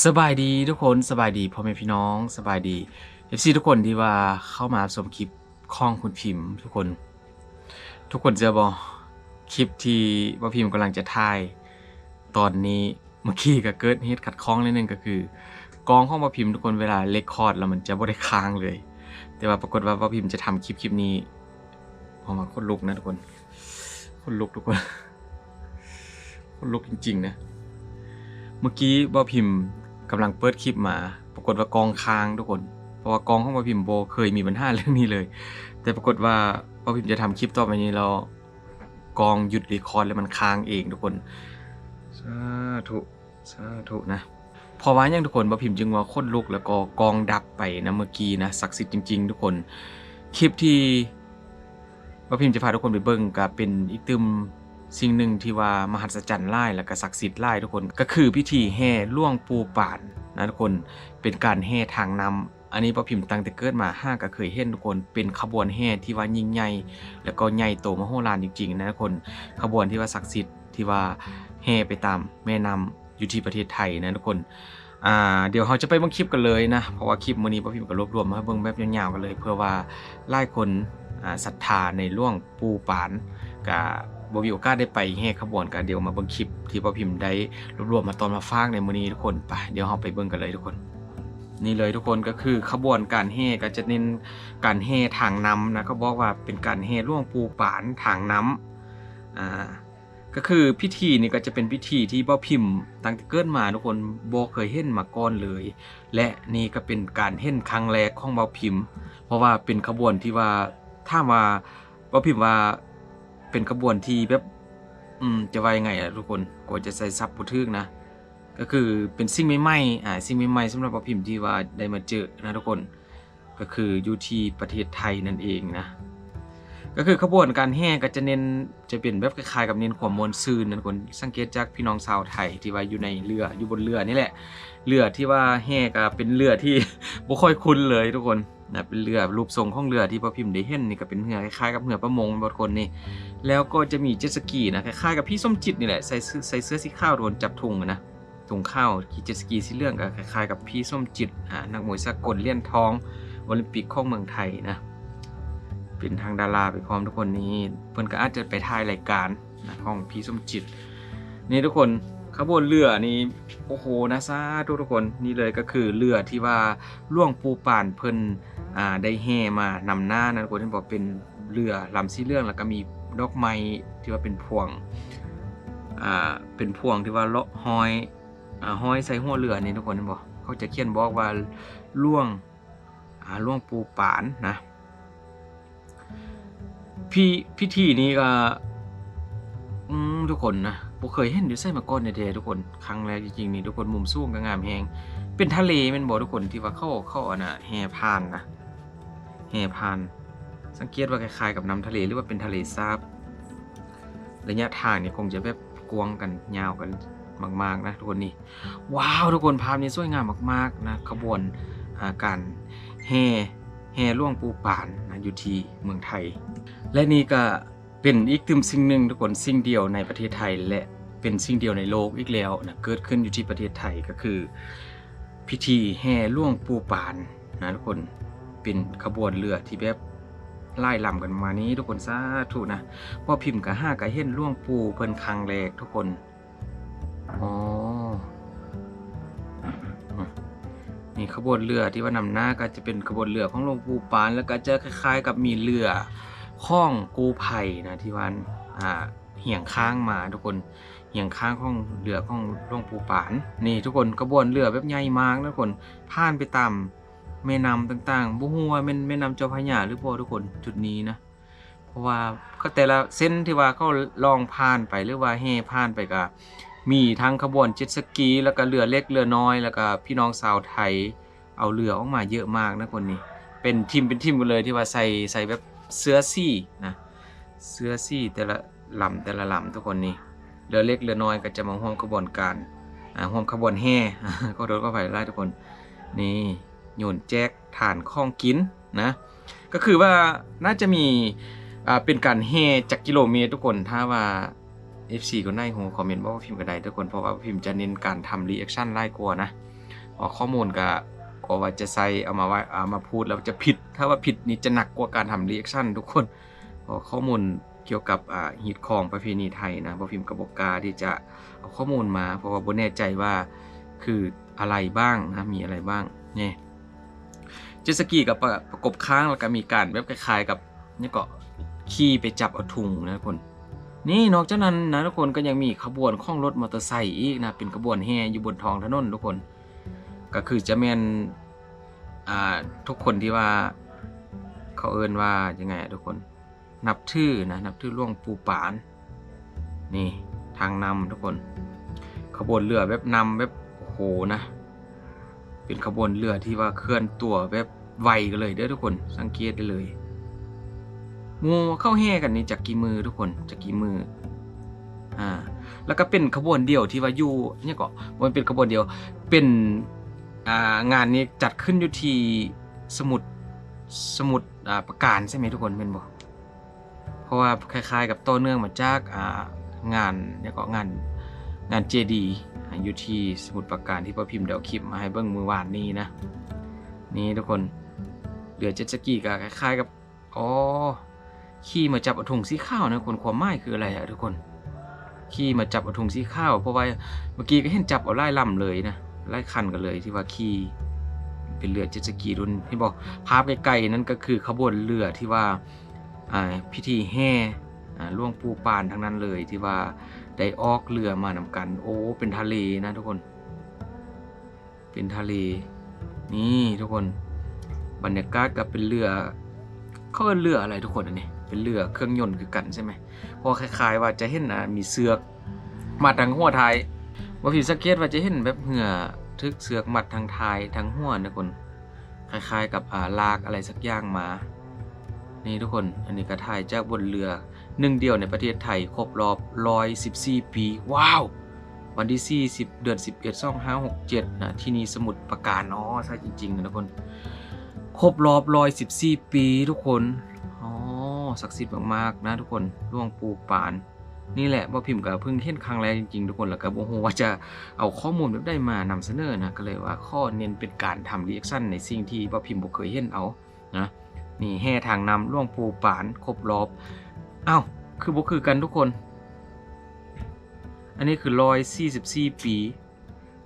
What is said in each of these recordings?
สบายดีทุกคนสบายดีพ่อแม่พี่น้อง สบายดีเอฟซีทุกคนที่ว่าเข้ามาชมคลิปข้องคุณพิมพ์ ทุกคน ทุกคนเจอบอคลิปที่ว่าพิมพ์กำลังจะถ่าย ตอนนี้เมื่อกี้ก็เกิดเหตุขัดข้องนิดนึงก็คือ กองห้องว่าพิมพ์ทุกคนเวลาเลคคอร์ดแล้วมันจะบ่ได้ค้างเลย แต่ว่าปรากฏว่าว่าพิมพ์จะทำคลิปคลิปนี้ออกมาคนลุกนะทุกคนคนลุกทุกคนคนลุกจริง ๆ นะ เมื่อกี้บ่าพิมพ์ กำลังเปิดคลิปมา ปรากฏว่ากองค้างทุกคน เพราะว่ากองของบ่พิมพ์โบเคยมีปัญหาเรื่องนี้เลย แต่ปรากฏว่าบ่พิมพ์จะทำคลิปต่อไปนี้แล้วกองหยุดรีคอร์ดแล้วมันค้างเองทุกคนสาธุสาธุนะเพอว่ายังทุกคนบ่พิมพ์จึงว่าคนลุกแล้วก็กองดับไปนะเมื่อกี้นะศักดิ์สิทธิ์จริง ๆ ทุกคนคลิปที่บ่พิมพ์จะพาทุกคนไปเบิ่งก็เป็นอีกตึม สิ่งหนึ่งที่ว่ามหัศจรรย์ไล่และก็ศักดิ์สิทธิ์ไล่ทุกคนก็คือพิธีแห่ล่วงปูป่านนะทุกคนเป็นการแห่ทางนำอันนี้พอพิมพ์ตั้งแต่เกิดมาห้าก็เคยเห็นทุกคน เป็นขบวนแห่ที่ว่ายิ่งใหญ่แล้วก็ใหญ่โตมโหฬารจริงๆนะทุกคนขบวนที่ว่าศักดิ์สิทธิ์ที่ว่าแห่ไปตามแม่น้ำอยู่ที่ประเทศไทยนะทุกคนอ่าเดี๋ยวเราจะไปบิ่งคลิปกันเลยนะเพราะว่าคลิปมื้อนี้พอพิมพ์ก็รวบรวมมาให้เบิ่งแบบยาวๆกันเลย เพื่อว่าหลายคนศรัทธาในล่วงปูป่านกับ บมีโอกาสได้ไปแห่ขบวนกันเดี๋ยวมาเบิ่งคลิป ที่พ่อพิมพ์ได้รวบรวมมาตอนมาฟากในมื้อนี้ทุกคนไปเดี๋ยวเราไปเบิ่งกันเลยทุกคน นี่เลยทุกคนก็คือขบวนการแห่ก็จะเน้นการแห่ทางน้ำนะเขาบอกว่าเป็นการแห่ล่วงปูปานทางน้ำอ่าก็คือพิธีนี่ก็จะเป็นพิธีที่พ่อพิมพ์ตั้งแต่เกิดมาทุกคนบ่เคยเห็นมาก่อนเลย และนี่ก็เป็นการเห็นครั้งแรกของเบาพิมพ์ เพราะว่าเป็นขบวนที่ว่าถ้าว่าเบาพิมพ์ว่า เป็นขบวนที่แบบ อืม จะว่ายังไงอะทุกคนกว่าจะใส่ซับผู้ทึกนะ ก็คือเป็นสิ่งใหม่ๆอ่าสิ่งใหม่ๆสำหรับปอพิมพ์ที่ว่าได้มาเจอนะทุกคน ก็คืออยู่ที่ประเทศไทยนั่นเองนะ ก็คือขบวนการแห่ก็จะเน้นจะเป็นแบบคล้ายๆกับเน้นความมวลซื่นนะทุกคนสังเกตจากพี่น้องชาวไทยที่ว่าอยู่ในเรืออยู่บนเรือนี่แหละ เรือที่ว่าแห่ก็เป็นเรือที่บ่ค่อยคุ้นเลยทุกคน นะเป็นเรือรูปทรงของเรือที่พ่อพิมพ์ได้เห็นนี่ก็เป็นเรือคล้ายๆกับเรือประมงบางคนนี่แล้วก็จะมีเจ็ตสกีนะคล้ายๆกับพี่ส้มจิตนี่แหละใส่เสื้อใส่เสื้อสีขาวโดนจับถุงนะถุงข้าวขี่เจ็ตสกีสีเหลืองก็คล้ายๆกับพี่ส้มจิตอ่านักมวยสากลเหรียญทองโอลิมปิกของเมืองไทยนะเป็นทางดาราไปพร้อมทุกคนนี้เพิ่อนก็อาจจะไปถ่ายรายการนะของพี่ส้มจิต นี่ทุกคน ขบวนเรือนี่โอ้โหนะซาทุกทุกคนนี่เลยก็คือเรือที่ว่าล่วงปูป่านเพิ่นอ่าได้แห่มานำหน้านะทุกคนที่บอกเป็นเรือลำสีเหลืองแล้วก็มีดอกไม้ที่ว่าเป็นพวงอ่าเป็นพวงที่ว่าเลาะห้อยอ่าห้อยใส่หัวเรือนี่ทุกคนเห็นบอกเขาจะเขียนบอกว่าล่วงอ่าล่วงปูปานนะพี่พิธีนี้ก็ทุกคนนะ บ่เคยเห็นอยู่ใส่มาก่อนในเดทุกคนครั้งแรกจริงๆนี่ทุกคนมุมสูงก็งามแฮงเป็นทะเลแม่นบ่ทุกคนที่ว่าเข้าเข้าอันน่ะแห่พานนะแห่พาน สังเกตว่าคล้ายๆกับน้ำทะเลหรือว่าเป็นทะเลสาบระยะทางนี่คงจะแบบกวางกันยาวกันมาก ๆ นะทุกคนนี่ว้าวทุกคนภาพนี้สวยงามมาก ๆ นะขบวนการแห่แห่ล่วงปูป่านนะอยู่ที่เมืองไทย และนี่ก็ เป็นอีกตึมสิ่งหนึ่งทุกคนสิ่งเดียวในประเทศไทยและเป็นสิ่งเดียวในโลกอีกแล้วนะเกิดขึ้นอยู่ที่ประเทศไทยก็คือ พิธีแห่ล่วงปูปานนะทุกคนเป็นขบวนเรือที่แบบไล่ลำกันมานี้ทุกคนสาธุนะพอพิมพ์กับห้ากับเห็นล่วงปูเพิ่นครั้งแรกทุกคนอ๋อนี่ขบวนเรือที่ว่านำหน้าก็จะเป็นขบวนเรือของหลวงปู่ปาน แล้วก็จะคล้าย ๆ กับมีเรือ ข้องกูไผ่นะที่วันอ่าเหี่ยงข้างมาทุกคนเหี่ยงข้างของเรือของหลวงปู่ปาน นี่ทุกคนขบวนเรือแบบใหญ่มากนะทุกคนผ่านไปตามแม่น้ำต่างๆบ่ฮู้ว่าแม่นแม่น้ำเจ้าพระยาหรือบ่ทุกคนจุดนี้นะเพราะว่าก็แต่ละเส้นที่ว่าเขาลองผ่านไปหรือว่าแห่ผ่านไปก็มีทั้งขบวนเจ็ตสกี แล้วก็เรือเล็กเรือน้อย แล้วก็พี่น้องชาวไทยเอาเรือออกมาเยอะมากนะคนนี้ เป็นทีมเป็นทีมกันเลยที่ว่าใส่ใส่แบบ เสือซี่นะเสือซี่แต่ละลำแต่ละลำทุกคนนี่เรือเล็กเรือน้อยก็จะมาร่วมขบวนการอ่วมขบวนแห่ก็โดนก็ไปไล่ทุกคนนี่โยนแจกฐานข้องกินนะก็คือว่าน่าจะมีเป็นการแห่จากกิโลเมตรทุกคนถ้าว่า FC ก็ได้โหคอมเมนต์บอกว่าพิมพ์ก็ได้ทุกคนเพราะว่าพิมพ์จะเน้นการทำรีแอคชั่นไล่กลัวนะเพราะข้อมูลก็ กว่าจะใส่เอามาไว้เอามาพูดแล้วจะผิด ถ้าว่าผิดนี่จะหนักกว่าการทำรีแอคชั่นทุกคนข้อมูลเกี่ยวกับฮิตของประเพณีไทยนะบ่พิมพ์กับบกล้าที่จะเอาข้อมูลมา เพราะว่าบ่แน่ใจว่าคืออะไรบ้างนะมีอะไรบ้างเนี่ยเจสกีกับประกบข้างแล้วก็มีการแบบคล้ายๆกับนี่ก็ขี่ไปจับเอาถุงนะทุกคนนี่นอกจากนั้นนะทุกคนก็ยังมีขบวนข้องรถมอเตอร์ไซค์อีกนะเป็นขบวนแห่อยู่บนท้องถนนทุกคน ก็คือจะแม่นอ่าทุกคนที่ว่าเขาเอิ้นว่ายังไงทุกคนนับถือนะนับถือหล่วงปู่ปาน นี่ทางนำทุกคน ขบวนเรือแบบนำแบบโอ้โหนะ เป็นขบวนเรือที่ว่าเคลื่อนตัวแบบไวกันเลยเด้อทุกคนสังเกตได้เลยงูเข้าแห่กันนี่จากกี่มือทุกคนจากกี่มืออ่าแล้วก็เป็นขบวนเดียวที่ว่าอยู่เนี่ยก็มันเป็นขบวนเดียวเป็น งานนี้จัดขึ้นอยู่ที่สมุทรสมุทรอ่าประการใช่ไหมทุกคนเป็นบ่เพราะว่าคล้ายๆ กับต่อเนื่องมาจากางานเนี่ยก็งานงานเจดีอยู่ที่สมุทรปราการที่พ่อพิมพ์เดี๋ยวคลิปมาให้เบิ่งมือวานนี้นะ นี่ทุกคนเรือเจ็ตสกีก็คล้ายๆกับอ๋อขี่มาจับอถุงสีข้าวนะคนความหมายคืออะไรอะทุกคนขี่มาจับอถุงสีข้าวเพราะว่าเมื่อกี้ก็เห็นจับเอาไล่ลำเลยนะ ไล่คันกันเลยที่ว่าขี่เป็นเรือเจ็ตสกีรุ่นที่บอกภาพไกลๆนั่นก็คือขบวนเรือที่ว่าพิธีแห่ล่วงปูปานทั้งนั้นเลยที่ว่าได้ออกเรือมานำกัน โอ้เป็นทะเลนะทุกคน เป็นทะเล นี่ทุกคน บรรยากาศก็เป็นเรือเขาเรียกเรืออะไรทุกคนอันนี้เป็นเรือเครื่องยนต์คือกันใช่ไหมพราะคล้าย ๆ ว่าจะเห็นอะมีเสือกมัดทางหัวท้าย ว่าผิดสังเกตว่าจะเห็นแบบเหือทึกเสือกมัดทางท้ายทางหัวนะคนคล้ายๆ กับอ่าลากอะไรสักอย่างมา นี่ทุกคนอันนี้ก็ถ่ายจากบนเรือหนึ่งเดียวในประเทศไทยครบรอบ114ปี ว้าว วันที่40เดือน11 2567นะที่นี่สมุทรปราการอ๋อใช่จริงๆนะทุกคนครบรอบ114ปีทุกคนอ๋อศักดิ์สิทธิ์มากๆนะทุกคนหล่วงปู่ปาน นี่แหละว่าพิมพ์กับเพิ่งเห็นครั้งแรกจริงๆทุกคนแล้วก็บ่ฮู้ว่าจะเอาข้อมูลแบบได้มานำเสนอนะก็เลยว่าข้อเน้นเป็นการทำรีแอคชั่นในสิ่งที่ว่าพิมพ์บ่เคยเห็นเอานะนี่แห่ทางนำหล่วงปูปานครบรอบอ้าวคือบ่คือกันทุกคน อันนี้คือ144ปี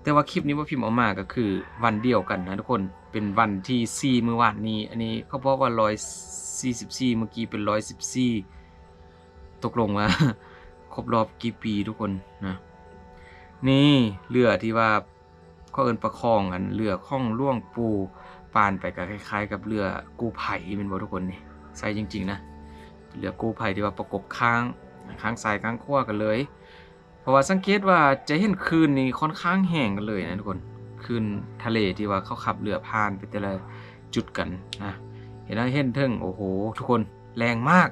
แต่ว่าคลิปนี้ว่าพิมพ์ออกมาก็คือวันเดียวกันนะทุกคนเป็นวันที่4เมื่อวานนี้ อันนี้เขาบอกว่า144เมื่อกี้เป็น114ตกลงว่า ครบรอบกี่ปีทุกคนนะนี่เรือที่ว่าเขาเอินประคองกันเรือข้องล่วงปูปานไปก็คล้าย ๆ กับเรือกู้ไผ่เป็นบ่ทุกคนนี่ใส่จริง ๆ นะเรือกู้ภัยที่ว่าประกบข้างข้างซ้ายข้างขวากันเลย เพราะว่าสังเกตว่าจะเห็นคลื่นนี่ค่อนข้างแห้งกันเลยนะทุกคนคลื่นทะเลที่ว่าเขาขับเรือผ่านไปแต่ละจุดกันนะเห็นไหมเห็นเทิงโอ้โห ทุกคนแรงมาก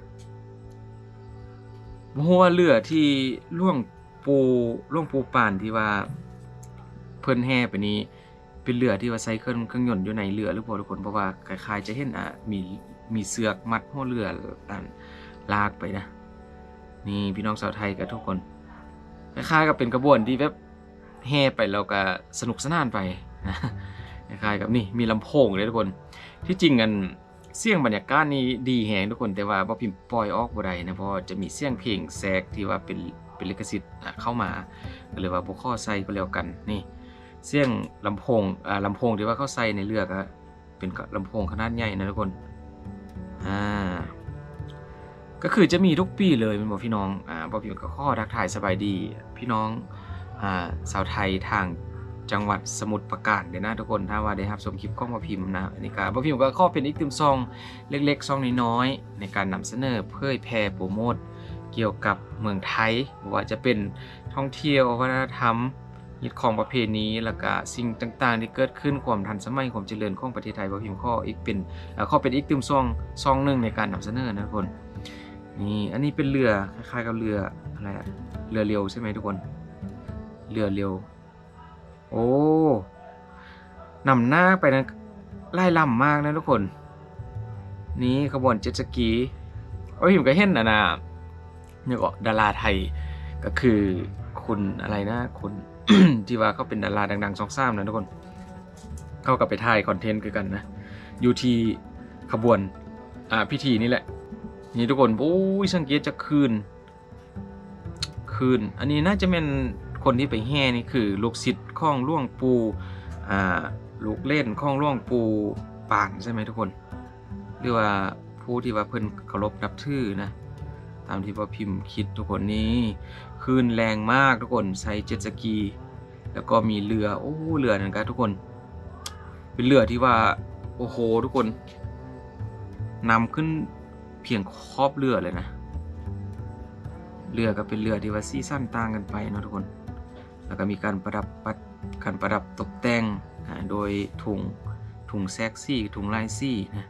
เพราะว่าเรือที่ล่วงปูล่วงปูปานที่ว่าเพิ่นแห่ไปนี้ เป็นเรือที่ว่าใช้เครื่องเครื่องยนต์อยู่ในเรือหรือเปล่าทุกคนเพราะว่าคล้ายๆจะเห็นอะมีมีเสือกมัดหัวเรืออันลากไปนะนี่พี่น้องชาวไทยกับทุกคนคล้ายๆกับเป็นกระบวนที่แบบแห่ไปแล้วก็สนุกสนานไปนะคล้ายๆกับนี่มีลำโพงเลยทุกคนที่จริงกัน เสียงบรรยากาศนี่ดีแฮงทุกคนแต่ว่าพอพิมพ์ปล่อยออกบ่ได้นะเพราะจะมีเสียงเพลงแทรกที่ว่าเป็นเป็นลิขสิทธิ์เข้ามาก็เลยว่าบ่ข้อใส่ก็แล้วกันนี่ เสียงลำโพงอ่าลำโพงที่ว่าเขาใส่ในเรือก็เป็นลำโพงขนาดใหญ่นะทุกคนอ่าก็คือจะมีทุกปีเลยเป็นบอกพี่น้องอ่าบอกพี่ก็ข้อทักทายสบายดี พี่น้องอ่าสาวไทยทาง จังหวัดสมุทรปราการเดี๋ยวนะทุกคนถ้าว่าได้รับชมคลิปกล้องมาพิมพ์นะอันนี้ก็บอกพิมพ์ก็ข้อเป็นอีกติมซองเล็กๆซองน้อยๆในการนำเสนอเพื่อแพร่โปรโมทเกี่ยวกับเมืองไทยว่าจะเป็นท่องเที่ยววัฒนธรรมยึดของประเพณีแล้วก็สิ่งต่างๆ ที่เกิดขึ้นความทันสมัยความเจริญของประเทศไทยบ่พิมพ์ข้ออีกเป็นข้อเป็นอีกตึมซองซองหนึ่งในการนำเสนอนะทุกคนนี่อันนี้เป็นเรือคล้ายๆกับเรืออะไรอะเรือเร็วใช่ไหมทุกคน เรือเร็ว โอ้นำหน้าไปนะไล่ลำมากนะทุกคน นี่ขบวนเจ็ตสกีโอ้ยผมก็เห็นนะนะเนี่ยก็ดาราไทยก็คือคุณอะไรนะคุณที่ว่าเขาเป็นดาราดังๆสองสามนะทุกคน เข้ากับไปถ่ายคอนเทนต์คือกันนะอยู่ที่ขบวนอ่าพิธีนี่แหละ นี่ทุกคนโอ้ยสังเกตจะคืน คืน อันนี้น่าจะเป็น คนที่ไปแห่นี่คือลูกศิษย์ข้องล่วงปูอ่าลูกเล่นข้องล่วงปูป่านใช่ไหมทุกคน หรือว่าผู้ที่ว่าเพิ่นเคารพนับถือนะตามที่พ่อพิมพ์คิดทุกคนนี้คลื่นแรงมากทุกคนใช้เจ็ตสกี แล้วก็มีเรือโอ้เรือนั่นกันทุกคน เป็นเรือที่ว่าโอ้โหทุกคนนำขึ้นเพียงขอบเรือเลยนะ เรือก็เป็นเรือที่ว่าซีซั่นต่างกันไปเนาะทุกคน แล้วก็มีการประดับปัดการประดับตกแต่งอ่าโดยถุงถุงแซกซี่ถุงลายซี่นะ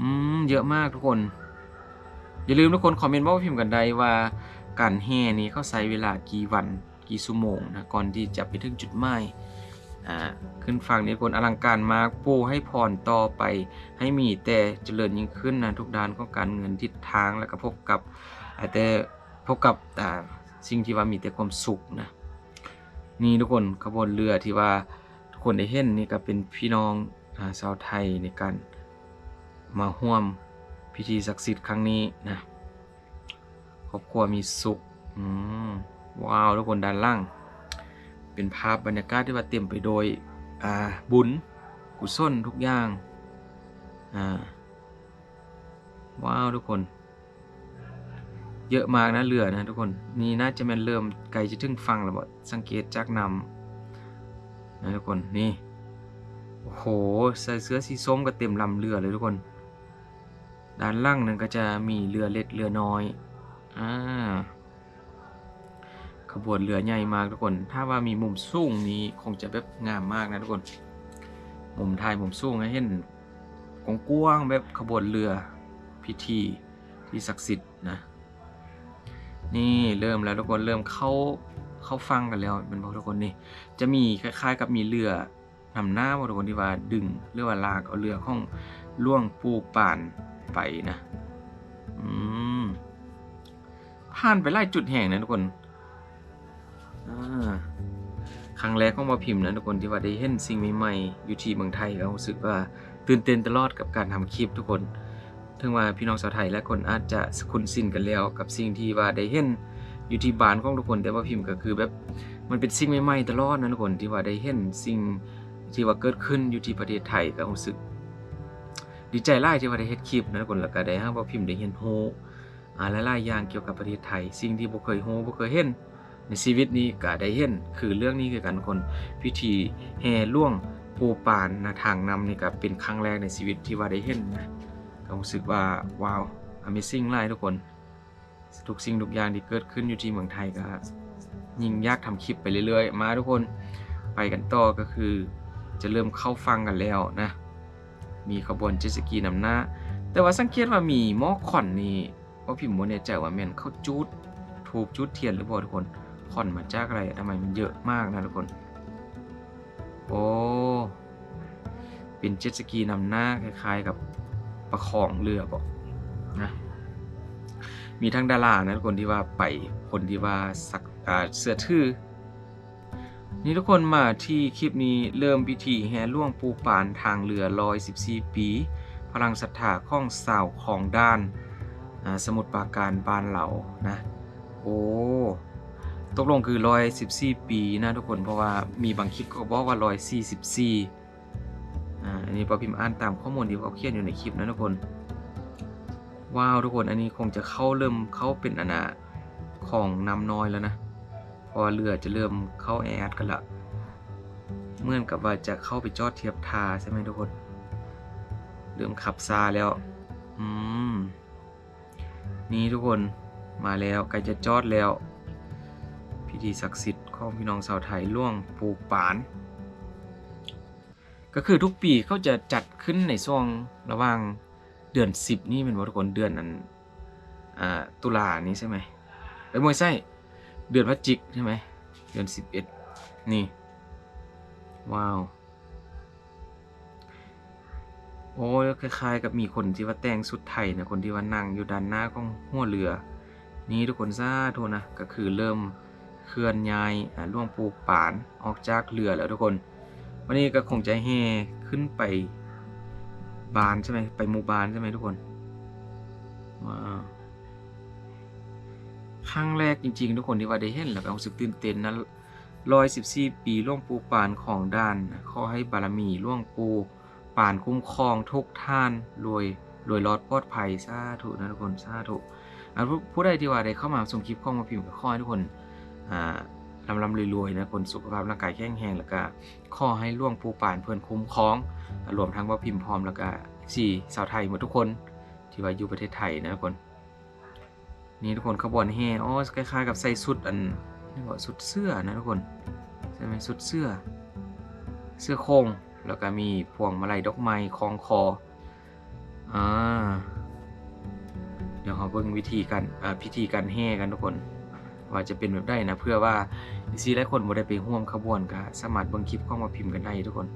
อืมเยอะมากทุกคน อย่าลืมทุกคนคอมเมนต์ว่าพิมพ์กันได้ว่าการแห่นี้เขาใช้เวลากี่วันกี่ชั่วโมงนะก่อนที่จะไปถึงจุดหมายอ่าขึ้นฝั่งนี้คนอลังการมากปูให้พรต่อไป ให้มีแต่เจริญยิ่งขึ้นนะทุกด้านของการเงินทิศทางแล้วก็พบกับแต่พบกับสิ่งที่ว่ามีแต่ความสุขนะ นี่ทุกคนขบวนเรือที่ว่าทุกคนได้เห็นนี่ก็เป็นพี่น้องชาวไทยในการมาร่วมพิธีศักดิ์สิทธิ์ครั้งนี้นะครอบครัวมีสุขว้าวทุกคนด้านล่าง เป็นภาพบรรยากาศที่ว่าเต็มไปโดยบุญกุศลทุกอย่างว้าวทุกคน เยอะมากนะเรือนะทุกคนนี่น่าจะแมันเริ่มไกลจะถึงฟังแล้วบ่สังเกตจากนำนะทุกคนนี่โอ้โหใส่เสื้อสีส้มก็เต็มลำเรือเลยทุกคน ด้านล่างนั้นก็จะมีเรือเล็กเรือน้อยอ่าขบวนเรือใหญ่มากทุกคน ถ้าว่ามีมุมสูงนี้คงจะแบบงามมากนะทุกคน มุมถ่ายมุมสูงให้เห็นกว้างแบบขบวนเรือพิธีที่ศักดิ์สิทธิ์นะ นี่เริ่มแล้วทุกคนเริ่มเข้าเข้าฟังกันแล้วเป็นบอกทุกคนนี่จะมีคล้าย ๆ กับมีเรือนำหน้าบอกทุกคนที่ว่าดึงเรือว่าลากเอาเรือของล่วงปูป่านไปนะอืมผ่านไปไล่จุดแห่งนะทุกคนอ่าครั้งแรกของมาพิมพ์นะทุกคนที่ว่าได้เห็นสิ่งใหม่ๆอยู่ที่เมืองไทยก็รู้สึกว่าตื่นเต้นตลอดกับการทำคลิปทุกคน ถึงว่าพี่น้องชาวไทยและคนอาจจะคุ้นชินกันแล้ว กับสิ่งที่ว่าได้เห็นอยู่ที่บ้านของทุกคน แต่ว่าพิมพ์ก็คือแบบมันเป็นสิ่งใหม่ๆตลอดนะทุกคนที่ว่าได้เห็นสิ่งที่ว่าเกิดขึ้นอยู่ที่ประเทศไทยก็รู้สึก ดีใจหลาที่ว่าได้เฮ็ดคลิปนะทุกคนแล้วก็ได้ห้ว่าพิมพ์ได้เห็นโฮอ่าหลายๆอย่างเกี่ยวกับประเทศไทย สิ่งที่บ่เคยโฮบ่เคยเห็นในชีวิตนี้ก็ได้เห็นคือเรื่องนี้คือกันคนพิธีแห่ล่วงปูปานนะทางนำนี่ก็เป็นครั้งแรกในชีวิตที่ว่าได้เห็นนะ ก็รู้สึกว่าว้าว Amazing หลายทุกคน ทุกสิ่งทุกอย่างที่เกิดขึ้นอยู่ที่เมืองไทยก็ยิ่งยากทำคลิปไปเรื่อยๆ มาทุกคนไปกันต่อก็คือ จะเริ่มเข้าฟังกันแล้วนะ มีขบวนเจสกีนำหน้า แต่ว่าสังเกตว่ามีหม้อขอนนี่ว่าพิมพ์โมเนี่ยใจว่าแม่นเข้าจูดถูกจุดเทียนหรือเปล่าทุกคนขอนมาจากอะไรทำไมมันเยอะมากนะทุกคน โอ้เป็นเจสกีนำหน้าคล้าย ๆ กับ ประคองเรือบอกนะมีทั้งดารานะทุกคนที่ว่าไปคนที่ว่าสักอ่าเสื้อทื่อนี่ทุกคนมาที่คลิปนี้เริ่มพิธีแห่ล่วงปูปานทางเรือ114 ปี พลังศรัทธาข้องสาวของด้านอ่าสมุทรปราการบานเหลานะโอ้ตกลงคือ114 ปีนะทุกคนเพราะว่ามีบางคลิปก็บอกว่า144อ่าอันนี้พอพิมพ์อ่านตามข้อมูลที่เขาเขียนอยู่ในคลิปนะทุกคน ว้าวทุกคนอันนี้คงจะเข้าเริ่มเข้าเป็นอนาของน้ำน้อยแล้วนะ พอเรือจะเริ่มเข้าแออัดกันละเหมื่อนกับว่าจะเข้าไปจอดเทียบท่าใช่ไหมทุกคน เริ่มขับซาแล้ว อืม นี่ทุกคนมาแล้วใกล้จะจอดแล้ว พิธีศักดิ์สิทธิ์ของพี่น้องชาวไทยล่วงปูปาน ก็คือทุกปีเขาจะจัดขึ้นในช่วงระหว่างเดือน 10 นี่เป็นวัทุกคนเดือนนั้นตุลานี้ใช่ไหมเอ้ยไม่ใช่เดือนพฤศจิกใช่ไหมเดือน 11 นี่ ว้าว โอ้ยคล้ายๆ กับมีคนที่ว่าแต่งสุดไทยนะคนที่ว่านั่งอยู่ด้านหน้าของหัวเรือ นี่ทุกคนทราบโทษนะ ก็คือเริ่มเคลื่อนย้ายล่วงปูปานออกจากเรือแล้วทุกคน วันนี้ก็คงจะแห่ขึ้นไปบานใช่ไหมไปหมู่บานใช่ไหมทุกคนว้าวครั้งแรกจริงๆ ทุกคนที่ว่าได้เห็นแล้วก็รู้สึกตื่นเต้นนะร้อยสิบสี่ปีล่วงปูปานของด้านขอให้บารมีล่วงปูปานคุ้มครองทุกท่านรวยรวยรอดปลอดภัยสาธุนะทุกคนสาธุผู้ใดที่ว่าได้เข้ามาชมคลิปข้องมาพิมพ์กับข้อให้ทุกคนอ่า ลำลำรวยๆนะคนสุขภาพร่างกายแข็งแรงแล้วก็ขอให้ล่วงปู่ปานเพื่อนคุ้มครองรวมทั้งว่าพิมพ์พร้อมแล้วก็สี่สาวไทยหมดทุกคนที่ว่าอยู่ประเทศไทยนะทุกคนนี่ทุกคนขบวนแห่อ๋อคล้ายๆกับใส่สุดอันนี่ว่าสุดเสื้อนะทุกคนใช่ไหมสุดเสื้อ เสื้อโครงแล้วก็มีพวงมาลัยดอกไม้คล้องคออ่าเดี๋ยวเราเบิ่งวิธีการพิธีการแห่กันทุกคน ว่าจะเป็นแบบได้นะเพื่อว่าซีหลายคนบ่ได้ไปร่วมขบวนก็สามารถเบิ่งคลิปเข้ามาพิมพ์กันได้ทุกคน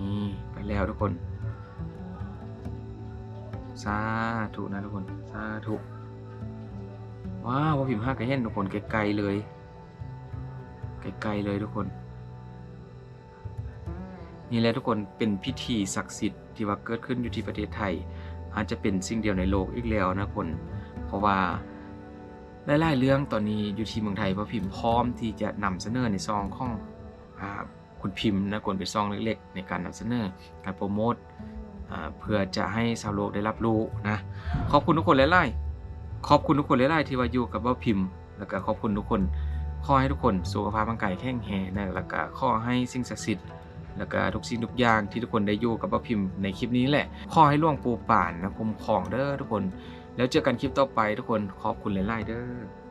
นี่ไปแล้วทุกคนสาธุนะทุกคนสาธุว้าวพอพิมพ์ห้าก็เห็นทุกคนไกลๆเลยไกลๆเลยทุกคน นี่แหละทุกคนเป็นพิธีศักดิ์สิทธิ์ที่ว่าเกิดขึ้นอยู่ที่ประเทศไทย อาจจะเป็นสิ่งเดียวในโลกอีกแล้วนะคน เพราะว่า หลายๆเรื่องตอนนี้อยู่ที่เมืองไทยพอพิมพ์พร้อมที่จะนำเสนอในซองของอคุณพิมพ์นะคนเป็นซองเล็กๆ ในการนำเสนอการโปรโมทเพื่อจะให้ชาวโลกได้รับรู้นะขอบคุณทุกคนหลายๆขอบคุณทุกคนหลายๆที่ว่าอยู่กับว่าพิมพ์ แล้วก็ขอบคุณทุกคนขอให้ทุกคนสุขภาพร่างกายแข็งแรงนะแล้วก็ขอให้สิ่งศักดิ์สิทธิ์แล้วก็ทุกสิ่งทุกอย่างที่ทุกคนได้อยู่กับว่าพิมพ์ในคลิปนี้แหละ ขอให้ล่วงปูป่านนะคุ้มครองเด้อทุกคน แล้วเจอกันคลิปต่อไปทุกคนขอบคุณหลายๆเด้อ